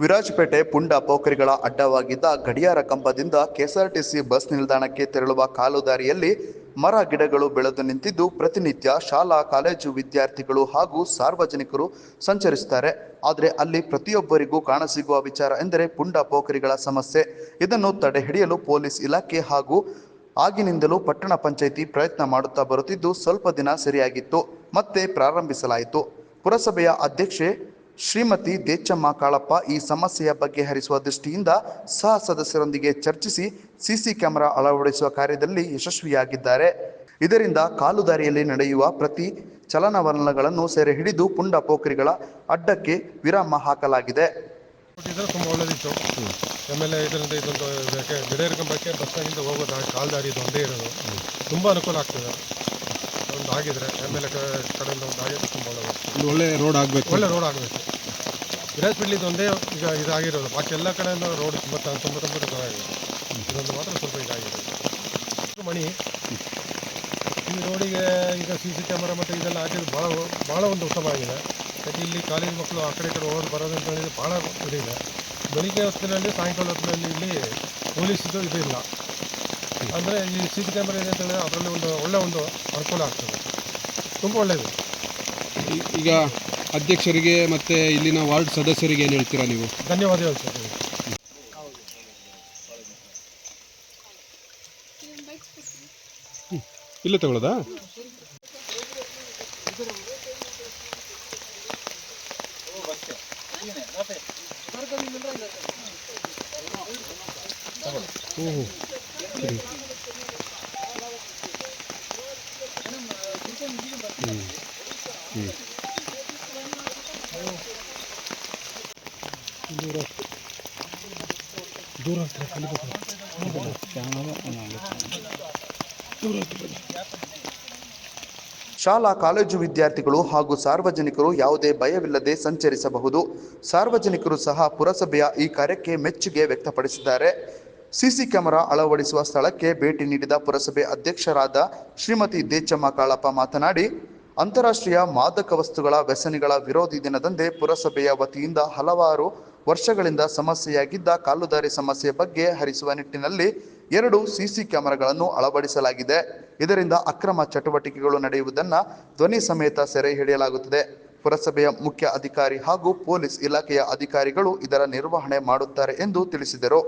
ವಿರಾಜಪೇಟೆ ಪುಂಡ ಪೋಖರಿಗಳ ಅಡ್ಡವಾಗಿದ್ದ ಗಡಿಯಾರ ಕಂಬದಿಂದ KSRTC bus ನಿಲ್ದಾಣಕ್ಕೆ ತೆರಳುವ ಕಾಲು ದಾರಿಯಲ್ಲಿ ಮರ ಗಿಡಗಳು ಬೆಳೆದು ನಿಂತಿದ್ದು ಪ್ರತಿನಿತ್ಯ ಶಾಲಾ, ಕಾಲೇಜು ವಿದ್ಯಾರ್ಥಿಗಳು ಹಾಗೂ ಸಾರ್ವಜನಿಕರು ಸಂಚರಿಸುತ್ತಾರೆ. ಆದರೆ ಅಲ್ಲಿ ಪ್ರತಿಯೊಬ್ಬರಿಗೂ ಕಾಣಸಿಗುವ ವಿಚಾರ ಎಂದರೆ ಪುಂಡ ಪೋಖರಿಗಳ ಸಮಸ್ಯೆ. ಇದನ್ನು ತಡೆಹಿಡಿಯಲು ಪೊಲೀಸ್ ಇಲಾಖೆ ಹಾಗೂ ಆಗಿನಿಂದಲೂ ಪಟ್ಟಣ ಪಂಚಾಯಿತಿ ಪ್ರಯತ್ನ ಮಾಡುತ್ತಾ ಬರುತ್ತಿದ್ದು ಸ್ವಲ್ಪ ದಿನ ಸರಿಯಾಗಿತ್ತು. ಮತ್ತೆ ಪ್ರಾರಂಭಿಸಲಾಯಿತು. ಪುರಸಭೆಯ ಅಧ್ಯಕ್ಷೆ ಶ್ರೀಮತಿ ದೇಚಮ್ಮ ಕಾಳಪ್ಪ ಈ ಸಮಸ್ಯೆಯ ಬಗೆಹರಿಸುವ ದೃಷ್ಟಿಯಿಂದ ಸಹ ಸದಸ್ಯರೊಂದಿಗೆ ಚರ್ಚಿಸಿ ಸಿಸಿ ಕ್ಯಾಮೆರಾ ಅಳವಡಿಸುವ ಕಾರ್ಯದಲ್ಲಿ ಯಶಸ್ವಿಯಾಗಿದ್ದಾರೆ. ಇದರಿಂದ ಕಾಲುದಾರಿಯಲ್ಲಿ ನಡೆಯುವ ಪ್ರತಿ ಚಲನವಲನಗಳನ್ನು ಸೆರೆ ಹಿಡಿದು ಪುಂಡ ಪೋಖರಿಗಳ ಅಡ್ಡಕ್ಕೆ ವಿರಾಮ ಹಾಕಲಾಗಿದೆ. ತುಂಬ ಒಳ್ಳೆದಿತ್ತು. ಆಮೇಲೆ ಇದರಿಂದ ಇದೊಂದು ಗಡಿಯಾರ ಕಂಬಕ್ಕೆ ಬಸ್ ಹೋಗೋದು ದಾರಿ ಇದು ಇರೋದು. ತುಂಬ ಅನುಕೂಲ ಆಗ್ತದೆ. ಆಗಿದ್ರೆ ಆಮೇಲೆ ಕಡೆಯಿಂದ ಒಂದು ಆಗಿದ್ರೆ ತುಂಬ ಒಳ್ಳೆಯದು ಒಳ್ಳೆ ರೋಡ್ ಆಗಬೇಕು. ಒಳ್ಳೆ ರೋಡ್ ಆಗಬೇಕು. ವಿರಾಜಪೇಟೆ ಒಂದೇ ಈಗ ಇದಾಗಿರೋದು. ಬಾಕಿ ಎಲ್ಲ ಕಡೆಯಿಂದ ರೋಡ್ ತುಂಬ ತುಂಬ ತುಂಬ ಚೆನ್ನಾಗಿದೆ. ಇದೊಂದು ಮಾತ್ರ ಸ್ವಲ್ಪ ಇದಾಗಿದೆ. ಮಣಿ. ಈ ರೋಡಿಗೆ ಈಗ ಸಿ ಸಿ ಕ್ಯಾಮರಾ ಮತ್ತು ಇದೆಲ್ಲ ಹಾಕಿದ್ದು ಭಾಳ ಭಾಳ ಒಂದು ಉತ್ತಮ ಆಗಿದೆ ಯಾಕೆ ಇಲ್ಲಿ ಕಾಲೇಜ್ ಮಕ್ಕಳು ಆ ಕಡೆ ಕಡೆ ಹೋಗೋದು ಬರೋದು ಅಂತ ಹೇಳಿದ್ರೆ ಭಾಳ ಇದೆ ಬೆಳಿಗ್ಗೆ ಹೊತ್ತಿನಲ್ಲಿ ಸಾಯಂಕಾಲ ಹೊತ್ತಿನಲ್ಲಿ ಇಲ್ಲಿ ಪೊಲೀಸ್ದು ಇದಿಲ್ಲ ಇಲ್ಲ. ಅಂದರೆ ಈ ಸಿ ಸಿ ಕ್ಯಾಮ್ರಾ ಇದೆ ಅಂತ ಹೇಳಿದ್ರೆ ಅದರಲ್ಲಿ ಒಂದು ಒಳ್ಳೆ ಒಂದು ಅನುಕೂಲ ಆಗ್ತದೆ. ತುಂಬ ಒಳ್ಳೆಯದು ಈಗ ಅಧ್ಯಕ್ಷರಿಗೆ ಮತ್ತೆ ಇಲ್ಲಿನ ವಾರ್ಡ್ ಸದಸ್ಯರಿಗೆ ಏನು ಹೇಳ್ತೀರಾ ನೀವು? ಧನ್ಯವಾದಗಳು ಸರ್ ಇಲ್ಲೇ ತಗೊಳ್ಳೋದಾ ಓಹೋ. ದೂರ ಶಾಲಾ ಕಾಲೇಜು ವಿದ್ಯಾರ್ಥಿಗಳು ಹಾಗೂ ಸಾರ್ವಜನಿಕರು ಯಾವುದೇ ಭಯವಿಲ್ಲದೆ ಸಂಚರಿಸಬಹುದು. ಸಾರ್ವಜನಿಕರು ಸಹ ಪುರಸಭೆಯ ಈ ಕಾರ್ಯಕ್ಕೆ ಮೆಚ್ಚುಗೆ ವ್ಯಕ್ತಪಡಿಸಿದ್ದಾರೆ. ಸಿಸಿ ಕ್ಯಾಮೆರಾ ಅಳವಡಿಸುವ ಸ್ಥಳಕ್ಕೆ ಭೇಟಿ ನೀಡಿದ ಪುರಸಭೆ ಅಧ್ಯಕ್ಷರಾದ ಶ್ರೀಮತಿ ದೇಚಮ್ಮ ಕಾಳಪ್ಪ ಮಾತನಾಡಿ, ಅಂತಾರಾಷ್ಟ್ರೀಯ ಮಾದಕ ವಸ್ತುಗಳ ವ್ಯಸನಿಗಳ ವಿರೋಧಿ ದಿನದಂದೇ ಪುರಸಭೆಯ ವತಿಯಿಂದ ಹಲವಾರು ವರ್ಷಗಳಿಂದ ಸಮಸ್ಯೆಯಾಗಿದ್ದ ಕಾಲುದಾರಿ ಸಮಸ್ಯೆ ಬಗ್ಗೆ ಹರಿಸುವ ನಿಟ್ಟಿನಲ್ಲಿ ಎರಡು ಸಿಸಿ ಕ್ಯಾಮೆರಾಗಳನ್ನು ಅಳವಡಿಸಲಾಗಿದೆ. ಇದರಿಂದ ಅಕ್ರಮ ಚಟುವಟಿಕೆಗಳು ನಡೆಯುವುದನ್ನು ಧ್ವನಿ ಸಮೇತ ಸೆರೆ ಹಿಡಿಯಲಾಗುತ್ತದೆ. ಪುರಸಭೆಯ ಮುಖ್ಯ ಅಧಿಕಾರಿ ಹಾಗೂ ಪೊಲೀಸ್ ಇಲಾಖೆಯ ಅಧಿಕಾರಿಗಳು ಇದರ ನಿರ್ವಹಣೆ ಮಾಡುತ್ತಾರೆ ಎಂದು ತಿಳಿಸಿದರು.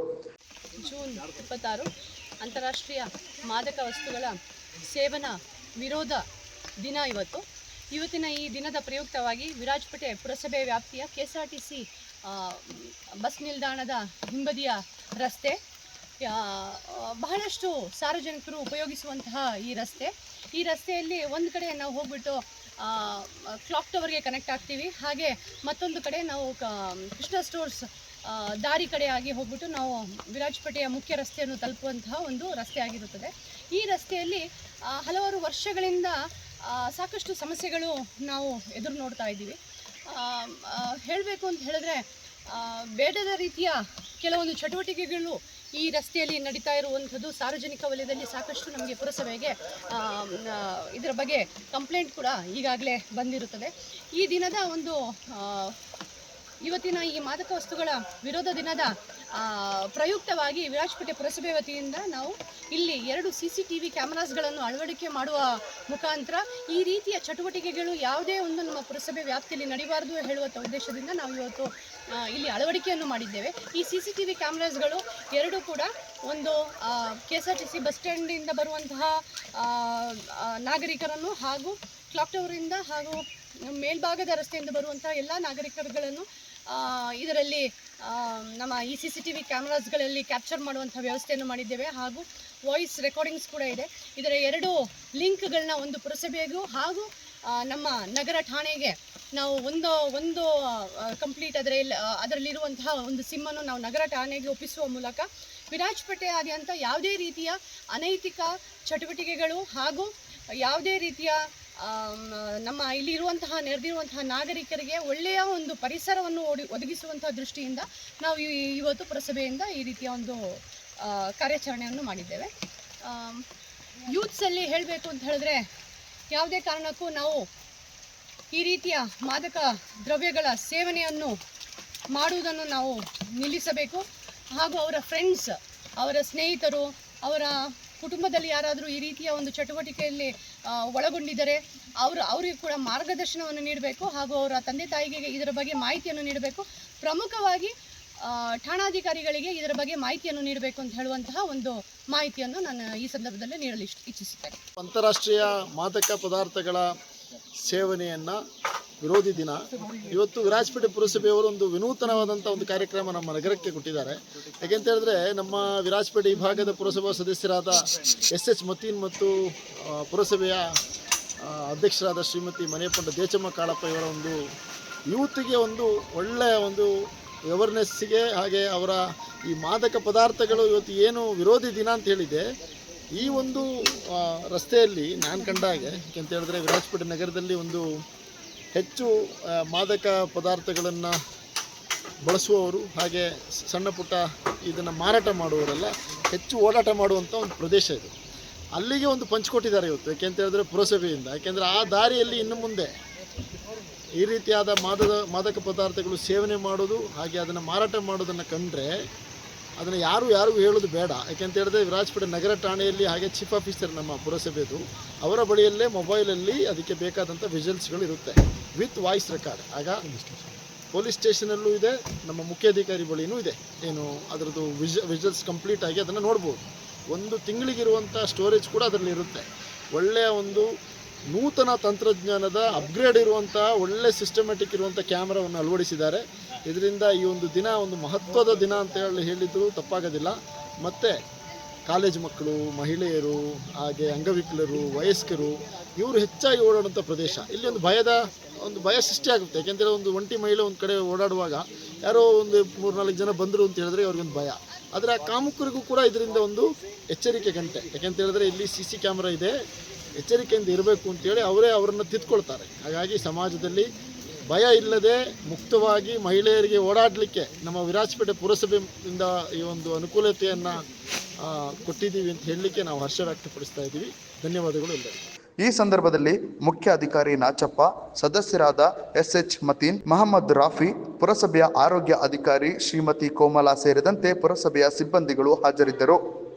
ಇಪ್ಪತ್ತಾರು ಅಂತಾರಾಷ್ಟ್ರೀಯ ಮಾದಕ ವಸ್ತುಗಳ ಸೇವನ ವಿರೋಧ ದಿನ ಇವತ್ತು. ಇವತ್ತಿನ ಈ ದಿನದ ಪ್ರಯುಕ್ತವಾಗಿ ವಿರಾಜಪೇಟೆ ಪುರಸಭೆ ವ್ಯಾಪ್ತಿಯ K S R T C bus ನಿಲ್ದಾಣದ ಹಿಂಬದಿಯ ರಸ್ತೆ. ಬಹಳಷ್ಟು ಸಾರ್ವಜನಿಕರು ಉಪಯೋಗಿಸುವಂತಹ ಈ ರಸ್ತೆ. ಈ ರಸ್ತೆಯಲ್ಲಿ ಒಂದು ಕಡೆ ನಾವು ಹೋಗ್ಬಿಟ್ಟು ಕ್ಲಾಕ್ ಟವರ್ಗೆ ಕನೆಕ್ಟ್ ಆಗ್ತೀವಿ. ಹಾಗೆ ಮತ್ತೊಂದು ಕಡೆ ನಾವು ಕೃಷ್ಣ ಸ್ಟೋರ್ಸ್ ದಾರಿ ಕಡೆಯಾಗಿ ಹೋಗ್ಬಿಟ್ಟು ನಾವು ವಿರಾಜಪೇಟೆಯ ಮುಖ್ಯ ರಸ್ತೆಯನ್ನು ತಲುಪುವಂತಹ ಒಂದು ರಸ್ತೆ ಆಗಿರುತ್ತದೆ. ಈ ರಸ್ತೆಯಲ್ಲಿ ಹಲವಾರು ವರ್ಷಗಳಿಂದ ಸಾಕಷ್ಟು ಸಮಸ್ಯೆಗಳು ನಾವು ಎದುರು ನೋಡ್ತಾ ಇದ್ದೀವಿ. ಹೇಳಬೇಕು ಅಂತ ಹೇಳಿದ್ರೆ ಬೇಡದ ರೀತಿಯ ಕೆಲವೊಂದು ಚಟುವಟಿಕೆಗಳು ಈ ರಸ್ತೆಯಲ್ಲಿ ನಡೀತಾ ಇರುವಂಥದ್ದು ಸಾರ್ವಜನಿಕ ವಲಯದಲ್ಲಿ ಸಾಕಷ್ಟು ನಮಗೆ ಪುರಸಭೆಗೆ ಇದರ ಬಗ್ಗೆ ಕಂಪ್ಲೇಂಟ್ ಕೂಡ ಈಗಾಗಲೇ ಬಂದಿರುತ್ತದೆ. ಈ ದಿನದ ಒಂದು ಇವತ್ತಿನ ಈ ಮಾದಕ ವಸ್ತುಗಳ ವಿರೋಧ ದಿನದ ಪ್ರಯುಕ್ತವಾಗಿ ವಿರಾಜಪೇಟೆ ಪುರಸಭೆ ವತಿಯಿಂದ ನಾವು ಇಲ್ಲಿ ಎರಡು ಸಿ ಸಿ ಟಿ ವಿ ಕ್ಯಾಮರಾಸ್ಗಳನ್ನು ಅಳವಡಿಕೆ ಮಾಡುವ ಮುಖಾಂತರ ಈ ರೀತಿಯ ಚಟುವಟಿಕೆಗಳು ಯಾವುದೇ ಒಂದು ನಮ್ಮ ಪುರಸಭೆ ವ್ಯಾಪ್ತಿಯಲ್ಲಿ ನಡೆಯಬಾರದು ಹೇಳುವ ಉದ್ದೇಶದಿಂದ ನಾವು ಇವತ್ತು ಇಲ್ಲಿ ಅಳವಡಿಕೆಯನ್ನು ಮಾಡಿದ್ದೇವೆ. ಈ ಸಿ ಸಿ ಟಿ ವಿ ಕ್ಯಾಮ್ರಾಸ್ಗಳು ಎರಡೂ ಕೂಡ ಒಂದು K S R T C bus ಸ್ಟ್ಯಾಂಡಿಂದ ಬರುವಂತಹ ನಾಗರಿಕರನ್ನು ಹಾಗೂ ಕ್ಲಾಕ್ ಟವರಿಂದ ಹಾಗೂ ಮೇಲ್ಭಾಗದ ರಸ್ತೆಯಿಂದ ಬರುವಂತಹ ಎಲ್ಲ ನಾಗರಿಕರುಗಳನ್ನು ಇದರಲ್ಲಿ ನಮ್ಮ ಈ ಸಿ ಸಿ ಟಿ ವಿ ಕ್ಯಾಮ್ರಾಸ್ಗಳಲ್ಲಿ ಕ್ಯಾಪ್ಚರ್ ಮಾಡುವಂಥ ವ್ಯವಸ್ಥೆಯನ್ನು ಮಾಡಿದ್ದೇವೆ ಹಾಗೂ ವಾಯ್ಸ್ ರೆಕಾರ್ಡಿಂಗ್ಸ್ ಕೂಡ ಇದೆ. ಇದರ ಎರಡು ಲಿಂಕ್ಗಳನ್ನ ಒಂದು ಪುರಸಭೆಗೂ ಹಾಗೂ ನಮ್ಮ ನಗರ ಠಾಣೆಗೆ ನಾವು ಒಂದು ಒಂದು ಕಂಪ್ಲೀಟ್ ಅದರಲ್ಲಿ ಅದರಲ್ಲಿರುವಂತಹ ಒಂದು ಸಿಮ್ಮನ್ನು ನಾವು ನಗರ ಠಾಣೆಗೆ ಒಪ್ಪಿಸುವ ಮೂಲಕ ವಿರಾಜಪೇಟೆಯಾದ್ಯಂತ ಯಾವುದೇ ರೀತಿಯ ಅನೈತಿಕ ಚಟುವಟಿಕೆಗಳು ಹಾಗೂ ಯಾವುದೇ ರೀತಿಯ ನಮ್ಮ ಇಲ್ಲಿರುವಂತಹ, ನೆರೆದಿರುವಂತಹ ನಾಗರಿಕರಿಗೆ ಒಳ್ಳೆಯ ಒಂದು ಪರಿಸರವನ್ನು ಒಡಿ ಒದಗಿಸುವಂತಹ ದೃಷ್ಟಿಯಿಂದ ನಾವು ಇವತ್ತು ಪುರಸಭೆಯಿಂದ ಈ ರೀತಿಯ ಒಂದು ಕಾರ್ಯಾಚರಣೆಯನ್ನು ಮಾಡಿದ್ದೇವೆ. ಯೂತ್ಸಲ್ಲಿ ಹೇಳಬೇಕು ಅಂತ ಹೇಳಿದ್ರೆ ಯಾವುದೇ ಕಾರಣಕ್ಕೂ ನಾವು ಈ ರೀತಿಯ ಮಾದಕ ದ್ರವ್ಯಗಳ ಸೇವನೆಯನ್ನು ಮಾಡುವುದನ್ನು ನಾವು ನಿಲ್ಲಿಸಬೇಕು. ಹಾಗೂ ಅವರ ಫ್ರೆಂಡ್ಸ್ ಅವರ ಸ್ನೇಹಿತರು, ಅವರ ಕುಟುಂಬದಲ್ಲಿ ಯಾರಾದರೂ ಈ ರೀತಿಯ ಒಂದು ಚಟುವಟಿಕೆಯಲ್ಲಿ ಒಳಗೊಂಡಿದ್ದರೆ. ಅವರು ಅವರಿಗೆ ಕೂಡ ಮಾರ್ಗದರ್ಶನವನ್ನು ನೀಡಬೇಕು ಹಾಗೂ ಅವರ ತಂದೆ ತಾಯಿಗೆ ಇದರ ಬಗ್ಗೆ ಮಾಹಿತಿಯನ್ನು ನೀಡಬೇಕು. ಪ್ರಮುಖವಾಗಿ ಠಾಣಾಧಿಕಾರಿಗಳಿಗೆ ಇದರ ಬಗ್ಗೆ ಮಾಹಿತಿಯನ್ನು ನೀಡಬೇಕು ಅಂತ ಹೇಳುವಂತಹ ಒಂದು ಮಾಹಿತಿಯನ್ನು ನಾನು ಈ ಸಂದರ್ಭದಲ್ಲಿ ನೀಡಲು ಇಚ್ಛಿಸುತ್ತೇನೆ. ಅಂತಾರಾಷ್ಟ್ರೀಯ ಮಾದಕ ಪದಾರ್ಥಗಳ ಸೇವನೆಯನ್ನು ವಿರೋಧಿ ದಿನ. ಇವತ್ತು ವಿರಾಜಪೇಟೆ ಪುರಸಭೆಯವರು ಒಂದು ವಿನೂತನವಾದಂಥ ಒಂದು ಕಾರ್ಯಕ್ರಮ ನಮ್ಮ ನಗರಕ್ಕೆ ಕೊಟ್ಟಿದ್ದಾರೆ. ಯಾಕೆಂತ ಹೇಳಿದ್ರೆ ನಮ್ಮ ವಿರಾಜಪೇಟೆ ವಿಭಾಗದ ಪುರಸಭಾ ಸದಸ್ಯರಾದ ಎಸ್ ಎಚ್ ಮತೀನ್ ಮತ್ತು ಪುರಸಭೆಯ ಅಧ್ಯಕ್ಷರಾದ ಶ್ರೀಮತಿ ಮನೆಯಪ್ಪಂಡ ದೇಚಮ್ಮ ಕಾಳಪ್ಪ ಇವರ ಒಂದು ಯೂತ್ಗೆ ಒಂದು ಒಳ್ಳೆಯ ಒಂದು ಅವೇರ್ನೆಸ್ಸಿಗೆ ಹಾಗೆ ಅವರ ಈ ಮಾದಕ ಪದಾರ್ಥಗಳು ಇವತ್ತು ಏನು ವಿರೋಧಿ ದಿನ ಅಂತ ಹೇಳಿದೆ ಈ ಒಂದು ರಸ್ತೆಯಲ್ಲಿ ನಾನು ಕಂಡ ಹಾಗೆ ಅಂತ ಹೇಳಿದ್ರೆ ವಿರಾಜಪೇಟೆ ನಗರದಲ್ಲಿ ಒಂದು ಹೆಚ್ಚು ಮಾದಕ ಪದಾರ್ಥಗಳನ್ನು ಬಳಸುವವರು ಹಾಗೆ ಸಣ್ಣ ಪುಟ್ಟ ಇದನ್ನು ಮಾರಾಟ ಮಾಡುವವರೆಲ್ಲ, ಹೆಚ್ಚು ಓಡಾಟ ಮಾಡುವಂಥ ಒಂದು ಪ್ರದೇಶ ಇದು. ಅಲ್ಲಿಗೆ ಒಂದು ಪಂಚ್ ಕೊಟ್ಟಿದ್ದಾರೆ ಇವತ್ತು ಯಾಕೆಂತ ಹೇಳಿದ್ರೆ ಪುರಸಭೆಯಿಂದ. ಯಾಕೆಂದರೆ ಆ ದಾರಿಯಲ್ಲಿ ಇನ್ನು ಮುಂದೆ ಈ ರೀತಿಯಾದ ಮಾದದ, ಮಾದಕ ಪದಾರ್ಥಗಳು ಸೇವನೆ ಮಾಡೋದು ಹಾಗೆ ಅದನ್ನು ಮಾರಾಟ ಮಾಡೋದನ್ನು ಕಂಡ್ರೆ ಅದನ್ನು ಯಾರು ಯಾರಿಗೂ ಹೇಳೋದು ಬೇಡ. ಯಾಕೆಂತ ಹೇಳಿದ್ರೆ ವಿರಾಜಪೇಟೆ ನಗರ ಠಾಣೆಯಲ್ಲಿ ಹಾಗೆ ಚೀಫ್ ಆಫೀಸರ್ ನಮ್ಮ ಪುರಸಭೆದು. ಅವರ ಬಳಿಯಲ್ಲೇ ಮೊಬೈಲಲ್ಲಿ ಅದಕ್ಕೆ ಬೇಕಾದಂಥ ವಿಜುವಲ್ಸ್ಗಳು ಇರುತ್ತೆ. ವಿತ್ ವಾಯ್ಸ್ ರೆಕಾರ್ಡ್ ಆಗ ಪೊಲೀಸ್ ಸ್ಟೇಷನಲ್ಲೂ ಇದೆ ನಮ್ಮ ಮುಖ್ಯಾಧಿಕಾರಿ ಬಳಿನೂ ಇದೆ. ಏನು ಅದರದ್ದು ವಿಜ ವಿಜುವಲ್ಸ್ ಕಂಪ್ಲೀಟ್ ಆಗಿ ಅದನ್ನು ನೋಡ್ಬೋದು. ಒಂದು ತಿಂಗಳಿಗಿರುವಂಥ ಸ್ಟೋರೇಜ್ ಕೂಡ ಅದರಲ್ಲಿ ಇರುತ್ತೆ ಒಳ್ಳೆಯ ಒಂದು ನೂತನ ತಂತ್ರಜ್ಞಾನದ ಅಪ್ಗ್ರೇಡ್ ಇರುವಂಥ ಒಳ್ಳೆ ಸಿಸ್ಟಮ್ಯಾಟಿಕ್ ಇರುವಂಥ ಕ್ಯಾಮ್ರಾವನ್ನು ಅಳವಡಿಸಿದ್ದಾರೆ. ಇದರಿಂದ ಈ ಒಂದು ದಿನ ಒಂದು ಮಹತ್ವದ ದಿನ ಅಂತ ಹೇಳಿ ಹೇಳಿದ್ರು ತಪ್ಪಾಗೋದಿಲ್ಲ. ಮತ್ತು ಕಾಲೇಜ್ ಮಕ್ಕಳು, ಮಹಿಳೆಯರು, ಹಾಗೆ ಅಂಗವಿಕಲರು, ವಯಸ್ಕರು, ಇವರು ಹೆಚ್ಚಾಗಿ ಓಡಾಡುವಂಥ ಪ್ರದೇಶ. ಇಲ್ಲಿ ಒಂದು ಭಯದ ಒಂದು ಭಯ ಸೃಷ್ಟಿ ಆಗುತ್ತೆ. ಯಾಕೆಂದರೆ ಒಂದು ಒಂಟಿ ಮಹಿಳೆ ಒಂದು ಕಡೆ ಓಡಾಡುವಾಗ ಯಾರೋ ಒಂದು ಮೂರ್ನಾಲ್ಕು ಜನ ಬಂದರು ಅಂತ ಹೇಳಿದ್ರೆ ಅವ್ರಿಗೊಂದು ಭಯ. ಆದರೆ ಆ ಕಾಮುಕರಿಗೂ ಕೂಡ ಇದರಿಂದ ಒಂದು ಎಚ್ಚರಿಕೆ ಗಂಟೆ. ಯಾಕೆಂತ ಹೇಳಿದ್ರೆ ಇಲ್ಲಿ ಸಿ ಸಿ ಕ್ಯಾಮ್ರಾ ಇದೆ. ಎಚ್ಚರಿಕೆಯಿಂದ ಇರಬೇಕು ಅಂತೇಳಿ ಅವರೇ ಅವರನ್ನು ತಿದ್ಕೊಳ್ತಾರೆ. ಹಾಗಾಗಿ ಸಮಾಜದಲ್ಲಿ ಭಯ ಇಲ್ಲದೆ ಮುಕ್ತವಾಗಿ ಮಹಿಳೆಯರಿಗೆ ಓಡಾಡಲಿಕ್ಕೆ ನಮ್ಮ ವಿರಾಜಪೇಟೆ ಪುರಸಭೆಯಿಂದ ಈ ಒಂದು ಅನುಕೂಲತೆಯನ್ನು ಕೊಟ್ಟಿದ್ದೀವಿ ಅಂತ ಹೇಳಲಿಕ್ಕೆ ನಾವು ಹರ್ಷ ವ್ಯಕ್ತಪಡಿಸ್ತಾ ಇದ್ದೀವಿ. ಧನ್ಯವಾದಗಳು ಎಲ್ಲರಿಗೂ. ಈ ಸಂದರ್ಭದಲ್ಲಿ ಮುಖ್ಯ ಅಧಿಕಾರಿ ನಾಚಪ್ಪ, ಸದಸ್ಯರಾದ ಎಸ್ ಎಚ್ ಮತೀನ್, ಮಹಮ್ಮದ್ ರಾಫಿ, ಪುರಸಭೆಯ ಆರೋಗ್ಯ ಅಧಿಕಾರಿ ಶ್ರೀಮತಿ ಕೋಮಲಾ ಸೇರಿದಂತೆ ಪುರಸಭೆಯ ಸಿಬ್ಬಂದಿಗಳು ಹಾಜರಿದ್ದರು.